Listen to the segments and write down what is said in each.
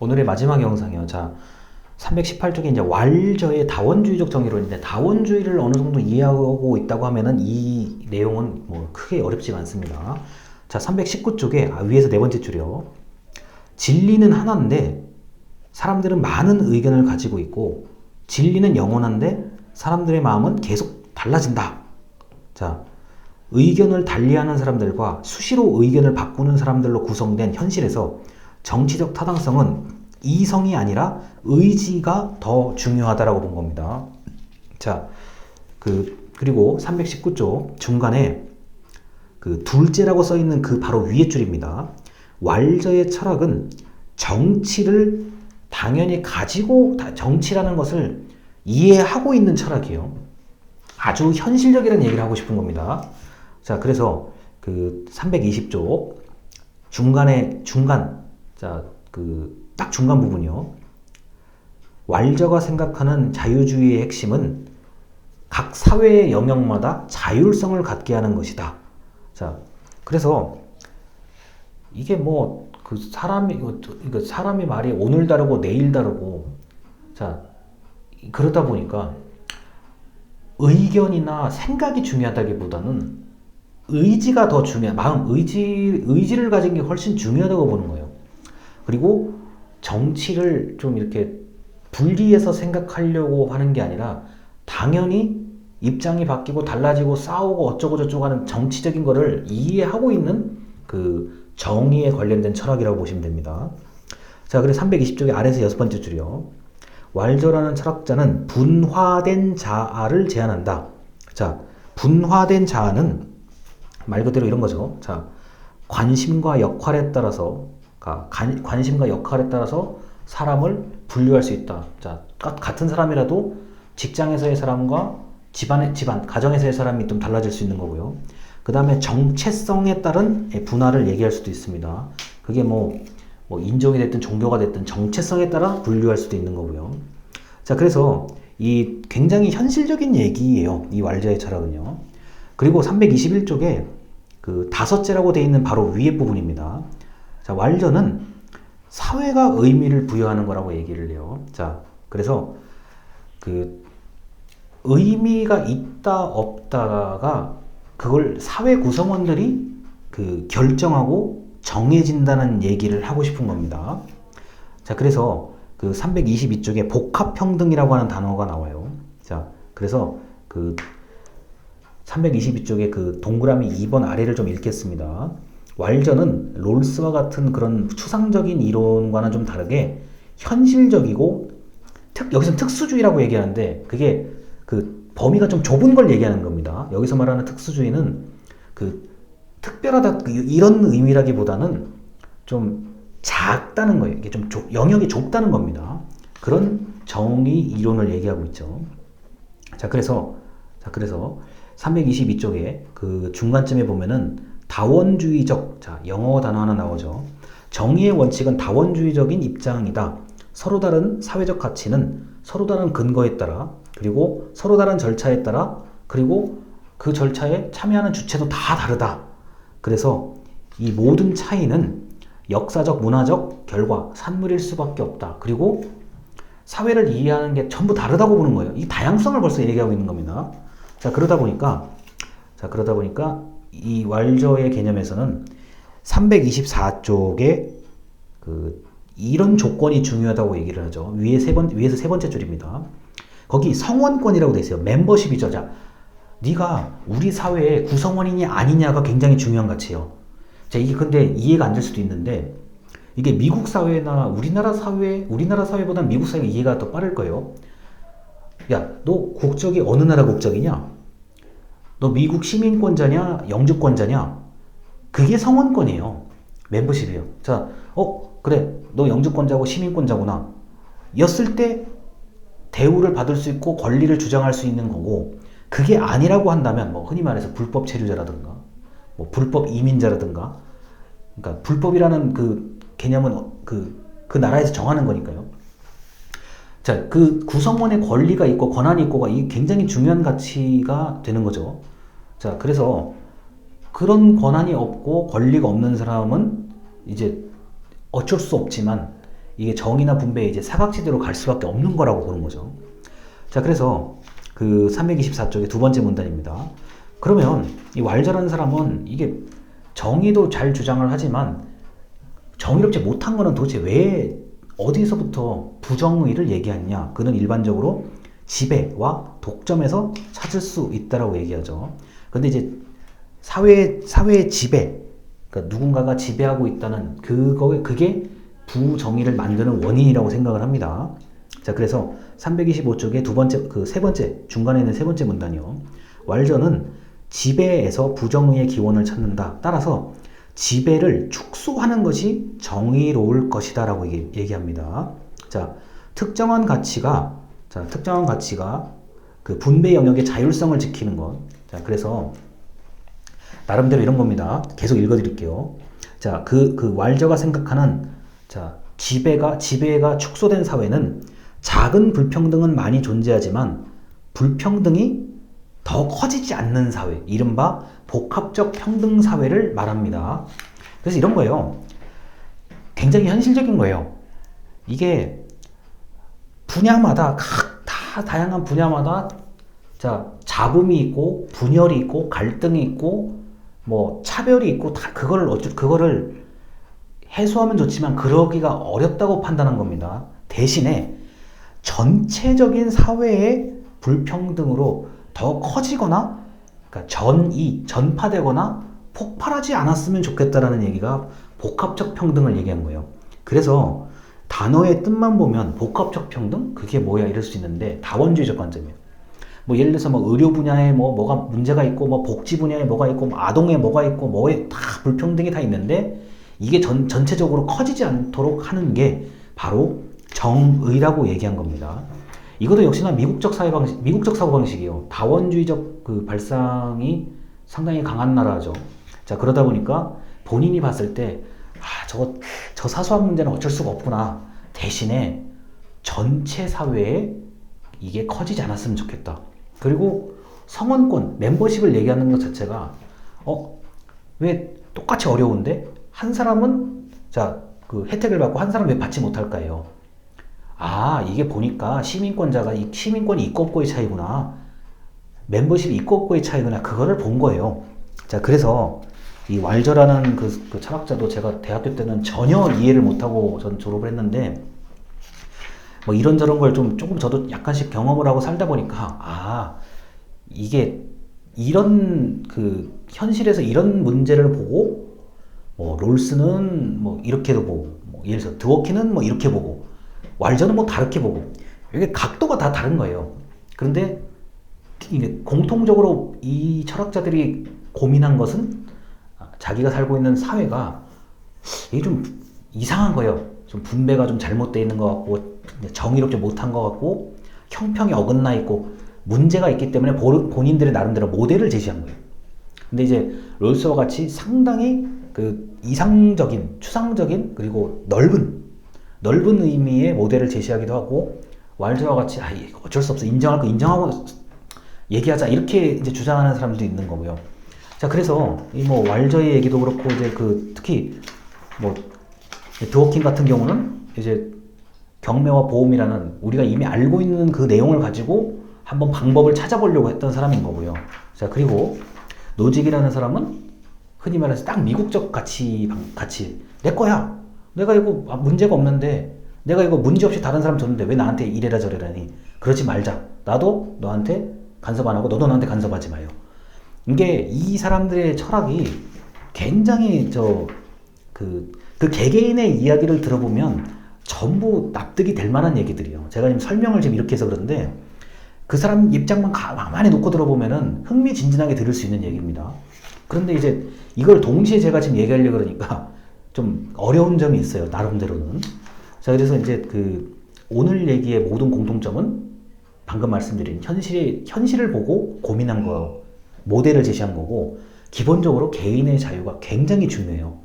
오늘의 마지막 영상이요. 자, 318쪽에 이제 왈저의 다원주의적 정의론인데 다원주의를 어느 정도 이해하고 있다고 하면은 이 내용은 뭐 크게 어렵지가 않습니다. 자, 319쪽에 아, 위에서 네 번째 줄이요. 진리는 하나인데 사람들은 많은 의견을 가지고 있고 진리는 영원한데 사람들의 마음은 계속 달라진다. 자, 의견을 달리하는 사람들과 수시로 의견을 바꾸는 사람들로 구성된 현실에서 정치적 타당성은 이성이 아니라 의지가 더 중요하다라고 본 겁니다. 자, 그 그리고 319쪽 중간에 그 둘째라고 써 있는 그 바로 위에 줄입니다. 왈저의 철학은 정치를 당연히 가지고 다- 정치라는 것을 이해하고 있는 철학이에요. 아주 현실적이라는 얘기를 하고 싶은 겁니다. 자, 그래서 그 320쪽 중간에 중간 자, 그 딱 중간 부분이요. 왈저가 생각하는 자유주의의 핵심은 각 사회의 영역마다 자율성을 갖게 하는 것이다. 자, 그래서 이게 뭐 그 사람이 이거 사람의 말이 오늘 다르고 내일 다르고 자 그러다 보니까 의견이나 생각이 중요하다기보다는 의지가 더 중요한 마음 의지 의지를 가진 게 훨씬 중요하다고 보는 거예요. 그리고 정치를 좀 이렇게 분리해서 생각하려고 하는 게 아니라 당연히 입장이 바뀌고 달라지고 싸우고 어쩌고 저쩌고 하는 정치적인 거를 이해하고 있는 그 정의에 관련된 철학이라고 보시면 됩니다. 자, 그래서 320쪽의 아래서 여섯 번째 줄이요. 왈저라는 철학자는 분화된 자아를 제안한다. 자, 분화된 자아는 말 그대로 이런 거죠. 자, 관심과 역할에 따라서, 가- 관- 관심과 역할에 따라서 사람을 분류할 수 있다. 자, 가- 같은 사람이라도 직장에서의 사람과 집안의, 집안, 가정에서의 사람이 좀 달라질 수 있는 거고요. 그 다음에 정체성에 따른 분화를 얘기할 수도 있습니다. 그게 뭐, 뭐 인종이 됐든 종교가 됐든 정체성에 따라 분류할 수도 있는 거고요. 자, 그래서 이 굉장히 현실적인 얘기예요. 이 왈자의 철학은요. 그리고 321쪽에 그 다섯째라고 되어 있는 바로 위에 부분입니다. 자, 왈저는 사회가 의미를 부여하는 거라고 얘기를 해요. 자, 그래서 그 의미가 있다 없다가 그걸 사회 구성원들이 그 결정하고 정해진다는 얘기를 하고 싶은 겁니다. 자, 그래서 그 322쪽에 복합평등이라고 하는 단어가 나와요. 자, 그래서 그 322쪽에 그 동그라미 2번 아래를 좀 읽겠습니다. 왈저는 롤스와 같은 그런 추상적인 이론과는 좀 다르게 현실적이고 특, 여기서 특수주의라고 얘기하는데 그게 그 범위가 좀 좁은 걸 얘기하는 겁니다. 여기서 말하는 특수주의는 그 특별하다 그 이런 의미라기보다는 좀 작다는 거예요. 이게 좀 좁- 영역이 좁다는 겁니다. 그런 정의 이론을 얘기하고 있죠. 자, 그래서 자, 그래서 322쪽에 그 중간쯤에 보면은 다원주의적 자, 영어 단어 하나 나오죠. 정의의 원칙은 다원주의적인 입장이다. 서로 다른 사회적 가치는 서로 다른 근거에 따라 그리고 서로 다른 절차에 따라 그리고 그 절차에 참여하는 주체도 다 다르다. 그래서 이 모든 차이는 역사적, 문화적 결과, 산물일 수밖에 없다. 그리고 사회를 이해하는 게 전부 다르다고 보는 거예요. 이 다양성을 벌써 얘기하고 있는 겁니다. 자, 그러다 보니까, 자, 그러다 보니까 이 왈저의 개념에서는 324쪽에 그 이런 조건이 중요하다고 얘기를 하죠. 위에 세 번, 위에서 세 번째 줄입니다. 거기 성원권이라고 돼 있어요. 멤버십이죠. 자, 네가 우리 사회의 구성원이냐 아니냐가 굉장히 중요한 가치예요. 자, 이게 근데 이해가 안 될 수도 있는데 이게 미국 사회나 우리나라 사회, 우리나라 사회보다 미국 사회가 이해가 더 빠를 거예요. 야, 너 국적이 어느 나라 국적이냐? 너 미국 시민권자냐, 영주권자냐? 그게 성원권이에요. 멤버십이에요. 자, 어, 그래. 너 영주권자고 시민권자구나. 였을 때 대우를 받을 수 있고 권리를 주장할 수 있는 거고 그게 아니라고 한다면 뭐 흔히 말해서 불법 체류자라든가 뭐 불법 이민자라든가 그러니까 불법이라는 그 개념은 그, 그 나라에서 정하는 거니까요. 자, 그 구성원의 권리가 있고 권한이 있고가 이 굉장히 중요한 가치가 되는 거죠. 자, 그래서 그런 권한이 없고 권리가 없는 사람은 이제 어쩔 수 없지만 이게 정의나 분배의 이제 사각지대로 갈 수밖에 없는 거라고 보는 거죠. 자, 그래서 그 324쪽의 두 번째 문단입니다. 그러면 이 왈저라는 사람은 이게 정의도 잘 주장을 하지만 정의롭지 못한 거는 도대체 왜 어디서부터 부정의를 얘기하냐? 그는 일반적으로 지배와 독점에서 찾을 수 있다라고 얘기하죠. 근데 이제 사회 사회의 지배, 그러니까 누군가가 지배하고 있다는 그거 그게 부정의를 만드는 원인이라고 생각을 합니다. 자, 그래서 325쪽의 두 번째 그 세 번째 중간에 있는 세 번째 문단이요. 왈저는 지배에서 부정의의 기원을 찾는다. 따라서 지배를 축소하는 것이 정의로울 것이다라고 얘기- 얘기합니다. 자, 특정한 가치가 자, 특정한 가치가 그 분배 영역의 자율성을 지키는 것. 자, 그래서 나름대로 이런 겁니다. 계속 읽어 드릴게요. 자, 그, 그 왈저가 생각하는, 자, 지배가, 지배가 축소된 사회는 작은 불평등은 많이 존재하지만 불평등이 더 커지지 않는 사회, 이른바 복합적 평등 사회를 말합니다. 그래서 이런 거예요. 굉장히 현실적인 거예요. 이게 분야마다 각 다 다양한 분야마다 자 잡음이 있고 분열이 있고 갈등이 있고 뭐 차별이 있고 다 그거를 어쩌 그거를 해소하면 좋지만 그러기가 어렵다고 판단한 겁니다. 대신에 전체적인 사회의 불평등으로 더 커지거나 그러니까 전이 전파되거나 폭발하지 않았으면 좋겠다라는 얘기가 복합적 평등을 얘기한 거예요. 그래서 단어의 뜻만 보면 복합적 평등 그게 뭐야 이럴 수 있는데 다원주의적 관점이에요. 뭐 예를 들어서 뭐 의료 분야에 뭐 뭐가 문제가 있고 뭐 복지 분야에 뭐가 있고 뭐 아동에 뭐가 있고 뭐에 다 불평등이 다 있는데 이게 전 전체적으로 커지지 않도록 하는 게 바로 정의라고 얘기한 겁니다. 이것도 역시나 미국적 사회 방식, 미국적 사고 방식이에요. 다원주의적 그 발상이 상당히 강한 나라죠. 자 그러다 보니까 본인이 봤을 때 아, 저거 저 사소한 문제는 어쩔 수가 없구나. 대신에 전체 사회에 이게 커지지 않았으면 좋겠다. 그리고 성원권, 멤버십을 얘기하는 것 자체가 어, 왜 똑같이 어려운데 한 사람은 자, 그 혜택을 받고 한 사람은 왜 받지 못할까요? 아, 이게 보니까 시민권자가 이 시민권이 있고 없고의 차이구나. 멤버십이 있고 없고의 차이구나. 그거를 본 거예요. 자, 그래서 이 왈저라는 그, 그 철학자도 제가 대학교 때는 전혀 이해를 못하고 전 졸업을 했는데 뭐 이런저런 걸 좀 조금 저도 약간씩 경험을 하고 살다 보니까 아 이게 이런 그 현실에서 이런 문제를 보고 뭐 롤스는 뭐 이렇게도 보고 뭐 예를 들어서 드워키는 뭐 이렇게 보고 왈저는 뭐 다르게 보고 이게 각도가 다 다른 거예요. 그런데 공통적으로 이 철학자들이 고민한 것은 자기가 살고 있는 사회가 이게 좀 이상한 거예요. 좀 분배가 좀 잘못되어 있는 것 같고 정의롭지 못한 것 같고 형평이 어긋나 있고 문제가 있기 때문에 보- 본인들의 나름대로 모델을 제시한 거예요. 근데 이제 롤스와 같이 상당히 그 이상적인, 추상적인 그리고 넓은 넓은 의미의 모델을 제시하기도 하고 왈저와 같이 아 어쩔 수 없어 인정할 거 인정하고 얘기하자 이렇게 이제 주장하는 사람들도 있는 거고요. 자 그래서 이 뭐 왈저의 얘기도 그렇고 이제 그 특히 뭐 드워킹 같은 경우는 이제 경매와 보험이라는 우리가 이미 알고 있는 그 내용을 가지고 한번 방법을 찾아보려고 했던 사람인 거고요. 자 그리고 노직이라는 사람은 흔히 말해서 딱 미국적 가치 방- 가치 내 거야. 내가 이거 아, 문제가 없는데 내가 이거 문제 없이 다른 사람 줬는데 왜 나한테 이래라 저래라니 그러지 말자. 나도 너한테 간섭 안 하고 너도 나한테 간섭하지 마요. 이게 이 사람들의 철학이 굉장히 저 그, 그 개개인의 이야기를 들어보면 전부 납득이 될 만한 얘기들이에요. 제가 지금 설명을 지금 이렇게 해서 그런데 그 사람 입장만 가만히 놓고 들어보면은 흥미진진하게 들을 수 있는 얘기입니다. 그런데 이제 이걸 동시에 제가 지금 얘기하려고 그러니까 좀 어려운 점이 있어요. 나름대로는. 자, 그래서 이제 그 오늘 얘기의 모든 공통점은 방금 말씀드린 현실이, 현실을 보고 고민한 거, 모델을 제시한 거고, 기본적으로 개인의 자유가 굉장히 중요해요.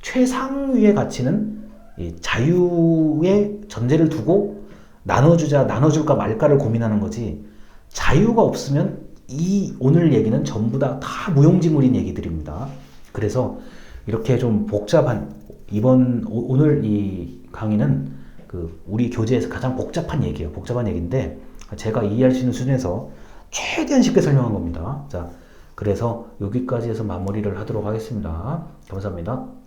최상위의 가치는 이 자유의 전제를 두고 나눠주자, 나눠줄까 말까를 고민하는 거지, 자유가 없으면 이 오늘 얘기는 전부 다, 다 무용지물인 얘기들입니다. 그래서 이렇게 좀 복잡한, 이번, 오- 오늘 이 강의는 그 우리 교재에서 가장 복잡한 얘기예요. 복잡한 얘기인데 제가 이해할 수 있는 수준에서 최대한 쉽게 설명한 겁니다. 자, 그래서 여기까지 해서 마무리를 하도록 하겠습니다. 감사합니다.